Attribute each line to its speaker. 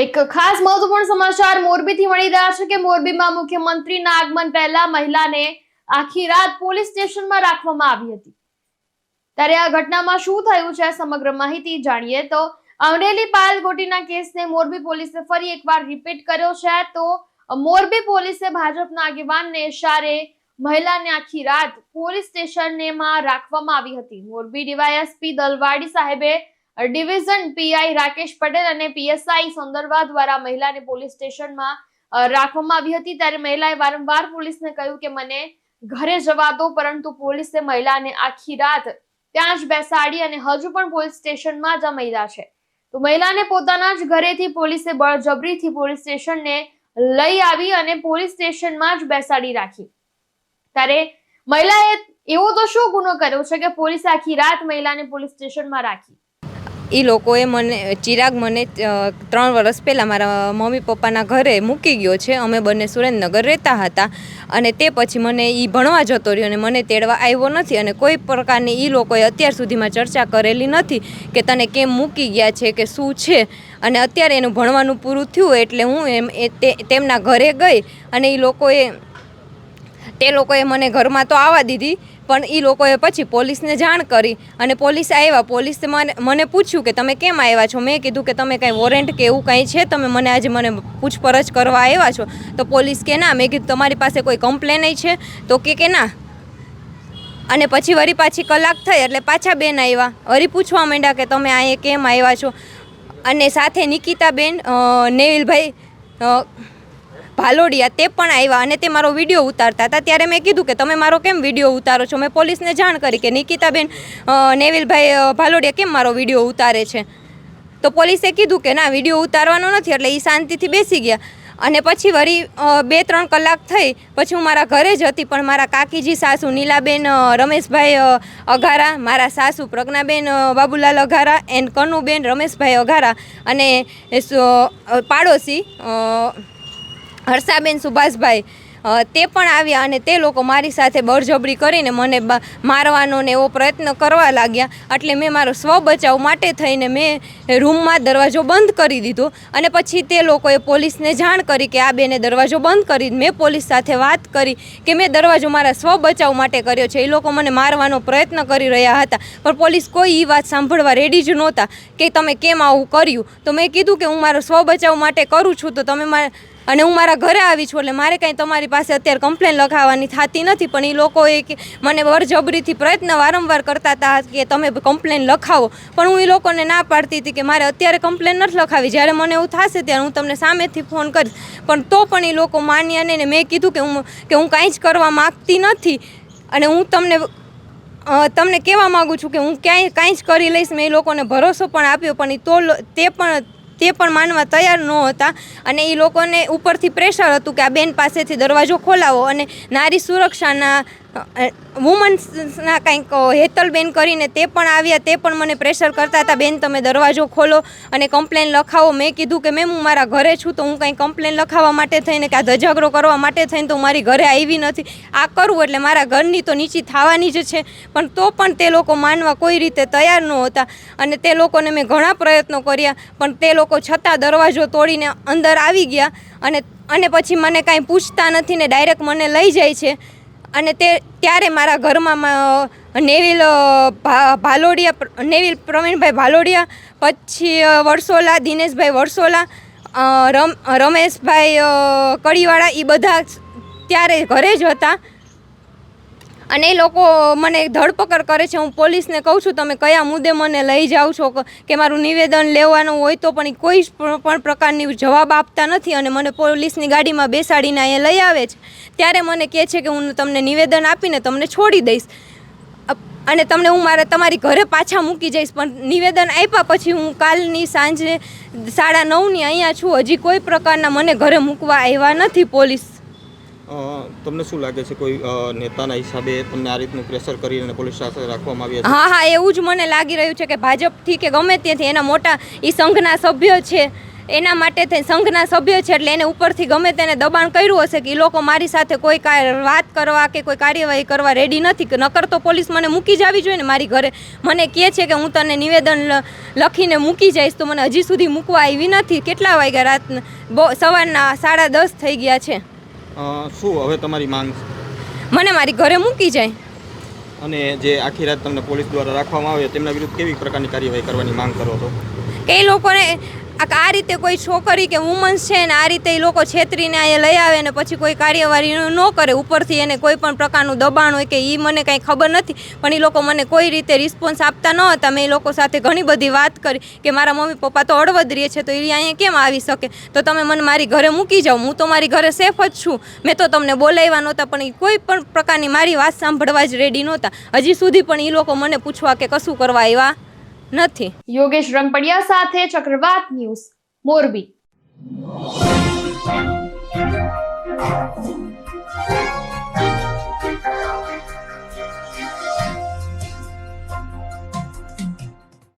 Speaker 1: એક ખાસ મહત્વપૂર્ણ સમાચાર મોરબીથી મળી રહ્યા છે કે મોરબીમાં મુખ્યમંત્રીના આગમન પહેલા મહિલાને આખી રાત પોલીસ સ્ટેશનમાં રાખવામાં આવી હતી. ત્યારે આ ઘટનામાં શું થયું છે સમગ્ર માહિતી જાણીએ તો અમરેલી પાયલ ગોટીના કેસને મોરબી પોલીસે ફરી એકવાર રિપીટ કર્યો છે તો મોરબી પોલીસે ભાજપના આગેવાનને ઇશારે મહિલાને આખી રાત પોલીસ સ્ટેશનમાં રાખવામાં આવી હતી. મોરબી ડીવાયએસપી દલવાડી સાહેબે ડિવિઝન પીઆઈ રાકેશ પટેલ અને પીએસઆઈ સુંદરવા દ્વારા મહિલાને પોલીસ સ્ટેશનમાં રાખવામાં આવી હતી. ત્યારે મહિલાએ વારંવાર પોલીસને કહ્યું કે મને ઘરે જવા દો, પરંતુ પોલીસે મહિલાને આખી રાત ત્યાં જ બેસાડી અને હજુ પણ પોલીસ સ્ટેશનમાં જ આ મહિલા છે. તો મહિલાને પોતાના જ ઘરેથી પોલીસે બળજબરીથી પોલીસ સ્ટેશનને લઈ આવી અને પોલીસ સ્ટેશનમાં જ બેસાડી રાખી. ત્યારે મહિલાએ એવો તો શું ગુનો કર્યો છે કે પોલીસે આખી રાત મહિલાને પોલીસ સ્ટેશનમાં રાખી?
Speaker 2: એ લોકોએ મને, ચિરાગ મને ત્રણ વર્ષ પહેલાં મારા મમ્મી પપ્પાના ઘરે મૂકી ગયો છે. અમે બંને સુરેન્દ્રનગર રહેતા હતા અને તે પછી મને એ ભણવા જતો રહ્યો અને મને તેડવા આવ્યો નથી અને કોઈ પ્રકારની એ લોકોએ અત્યાર સુધીમાં ચર્ચા કરેલી નથી કે તને કેમ મૂકી ગયા છે કે શું છે. અને અત્યારે એનું ભણવાનું પૂરું થયું એટલે હું એમ, એ તેમના ઘરે ગઈ અને એ લોકોએ, તે લોકોએ મને ઘરમાં તો આવવા દીધી પણ એ લોકોએ પછી પોલીસને જાણ કરી અને પોલીસ આવ્યા પોલીસે મને પૂછ્યું કે તમે કેમ આવ્યા છો? મેં કીધું કે તમે કાંઈ વોરંટ કે એવું કાંઈ છે? તમે મને આજે મને પૂછપરછ કરવા આવ્યા છો? તો પોલીસ કે ના? મેં કીધું, તમારી પાસે કોઈ કમ્પ્લેન છે? તો કે કે ના? અને પછી વળી પાછી કલાક થઈ એટલે પાછા બેન આવ્યા વળી પૂછવા માંડ્યા કે તમે અહીંયા કેમ આવ્યા છો? અને સાથે નિકિતાબેન નેવિલભાઈ ભાલોડિયા તે પણ આવ્યા અને તે મારો વીડિયો ઉતારતા હતા. ત્યારે મેં કીધું કે તમે મારો કેમ વીડિયો ઉતારો છો? મેં પોલીસને જાણ કરી કે નિકિતાબેન નેવિલભાઈ ભાલોડિયા કેમ મારો વીડિયો ઉતારે છે? તો પોલીસે કીધું કે ના, વીડિયો ઉતારવાનો નથી, એટલે એ શાંતિથી બેસી ગયા. અને પછી વળી બે ત્રણ કલાક થઈ, પછી હું મારા ઘરે જ હતી, પણ મારા કાકીજી સાસુ, નીલાબેન રમેશભાઈ અઘારા, મારા સાસુ, પ્રજ્ઞાબેન બાબુલાલ અઘારા એન્ડ કનુબેન, રમેશભાઈ અઘારા અને પાડોશી હર્ષાબેન સુભાષભાઈ તે પણ આવ્યા અને તે લોકો મારી સાથે બળજબરી કરીને મને મારવાનો ને એવો પ્રયત્ન કરવા લાગ્યા. એટલે મેં મારો સ્વ બચાવ માટે થઈને મેં રૂમમાં દરવાજો બંધ કરી દીધો અને પછી તે લોકોએ પોલીસને જાણ કરી કે આ બેને દરવાજો બંધ કરી મેં પોલીસ સાથે વાત કરી કે મેં દરવાજો મારા સ્વ બચાવ માટે કર્યો છે. એ લોકો મને મારવાનો પ્રયત્ન કરી રહ્યા હતા, પણ પોલીસ કોઈ એ વાત સાંભળવા રેડી જ નહોતા કે તમે કેમ આવું કર્યું? તો મેં કીધું કે હું મારો સ્વ બચાવ માટે કરું છું, તો તમે મારા અને હું મારા ઘરે આવી છું, એટલે મારે કાંઈ તમારી પાસે અત્યારે કમ્પ્લેન લખાવવાની થતી નથી, પણ એ લોકોએ મને વરજબરીથી પ્રયત્ન વારંવાર કરતા હતા કે તમે કમ્પ્લેન લખાવો. પણ હું એ લોકોને ના પાડતી હતી કે મારે અત્યારે કમ્પ્લેન નથી લખાવી. જ્યારે મને એવું થશે ત્યારે હું તમને સામેથી ફોન કરીશ. પણ તો પણ એ લોકો માન્યા નહીં ને મેં કીધું કે હું કે હું કાંઈ જ કરવા માગતી નથી. અને હું તમને તમને કહેવા માગું છું કે હું ક્યાંય, કાંઈ જ કરી લઈશ, મેં એ લોકોને ભરોસો પણ આપ્યો, પણ એ તો તે પણ તે પણ માનવા તૈયાર ન હતા. અને એ લોકોને ઉપરથી પ્રેશર હતું કે આ બેન પાસેથી દરવાજો ખોલાવો અને નારી સુરક્ષાના વુમન્સના કંઈક હેતલબેન કરીને તે પણ આવ્યા. તે પણ મને પ્રેશર કરતા હતા, બેન, તમે દરવાજો ખોલો અને કમ્પ્લેન લખાવો. મેં કીધું કે, મેમ, હું મારા ઘરે છું, તો હું કંઈ કમ્પ્લેન લખાવવા માટે થઈને કે આ ધજાગરો કરવા માટે થઈને તો મારી ઘરે આવી નથી. આ કરવું એટલે મારા ઘરની તો નીચી થવાની જ છે. પણ તો પણ તે લોકો માનવા કોઈ રીતે તૈયાર નહોતા અને તે લોકોને મેં ઘણા પ્રયત્નો કર્યા, પણ તે લોકો છતાં દરવાજો તોડીને અંદર આવી ગયા અને અને પછી મને કાંઈ પૂછતા નથી ને ડાયરેક્ટ મને લઈ જાય છે. અને તે, ત્યારે મારા ઘરમાં નેવિલ ભાલોડિયા નેવિલ પ્રવીણભાઈ ભાલોડિયા, પછી વરસોલા દિનેશભાઈ વરસોલા રમ, રમેશભાઈ કડીવાળા એ બધા ત્યારે ઘરે જ હતા. અને એ લોકો મને ધરપકડ કરે છે. હું પોલીસને કહું છું, તમે કયા મુદ્દે મને લઈ જાઓ છો? કે મારું નિવેદન લેવાનું હોય તો પણ કોઈ પણ પ્રકારની જવાબ આપતા નથી અને મને પોલીસની ગાડીમાં બેસાડીને એ લઈ આવે છે. ત્યારે મને કહે છે કે હું તમને નિવેદન આપીને તમને છોડી દઈશ. અને તમને હું મારા, તમારી ઘરે પાછા મૂકી જઈશ. પણ નિવેદન આપ્યા પછી હું કાલની સાંજે સાડા નવની અહીંયા છું. હજી કોઈ પ્રકારના મને ઘરે મૂકવા આવ્યા નથી પોલીસ
Speaker 3: તમને શું લાગે છે? કોઈ નેતાના હિસાબે તમને આ રીતનું પ્રેશર કરી અને પોલીસ સાથે રાખવામાં આવ્યા
Speaker 2: હા હા, એવું જ મને લાગી રહ્યું છે કે ભાજપથી કે ગમે ત્યાંથી એના મોટા એ સંઘના સભ્યો છે. એના માટે થઈ સંઘના સભ્ય છે એટલે એને ઉપરથી ગમે તેને દબાણ કર્યું હશે કે એ લોકો મારી સાથે કોઈ વાત કરવા કે કોઈ કાર્યવાહી કરવા રેડી નથી નકર તો પોલીસ મને મૂકી જ આવી જોઈએ ને મારી ઘરે. મને કહે છે કે હું તને નિવેદન લખીને મૂકી જઈશ, તો મને હજી સુધી મૂકવા આવી નથી. કેટલા વાગ્યા બહુ સવારના સાડા દસ થઈ ગયા છે.
Speaker 3: શું હવે તમારી માંગ છે?
Speaker 2: મને મારી ઘરે મૂકી જાય
Speaker 3: અને જે આખી રાત તમને પોલીસ દ્વારા રાખવામાં આવે તેમના વિરુદ્ધ કેવી પ્રકારની કાર્યવાહી કરવાની માંગ કરો છો
Speaker 2: કે એ લોકોને આ રીતે કોઈ છોકરી કે વુમન્સ છે ને આ રીતે એ લોકો છેતરીને અહીંયા લઈ આવે ને પછી કોઈ કાર્યવાહી ન કરે ઉપરથી એને કોઈ પણ પ્રકારનું દબાણ હોય કે એ મને કાંઈ ખબર નથી. પણ એ લોકો મને કોઈ રીતે રિસ્પોન્સ આપતા ન હતા. મેં એ લોકો સાથે ઘણી બધી વાત કરી કે મારા મમ્મી પપ્પા તો હળવદરીએ છે તો એ અહીંયા કેમ આવી શકે? તો તમે મને મારી ઘરે મૂકી જાઓ. હું તો મારી ઘરે સેફ જ છું. મેં તો તમને બોલાવ્યા નહોતા પણ એ કોઈ પણ પ્રકારની મારી વાત સાંભળવા જ રેડી નહોતા. હજી સુધી પણ એ લોકો મને પૂછવા કે કશું કરવા આવ્યા? નથી.
Speaker 1: યોગેશ રંગપડિયા સાથે ચક્રવાત ન્યૂઝ મોરબી.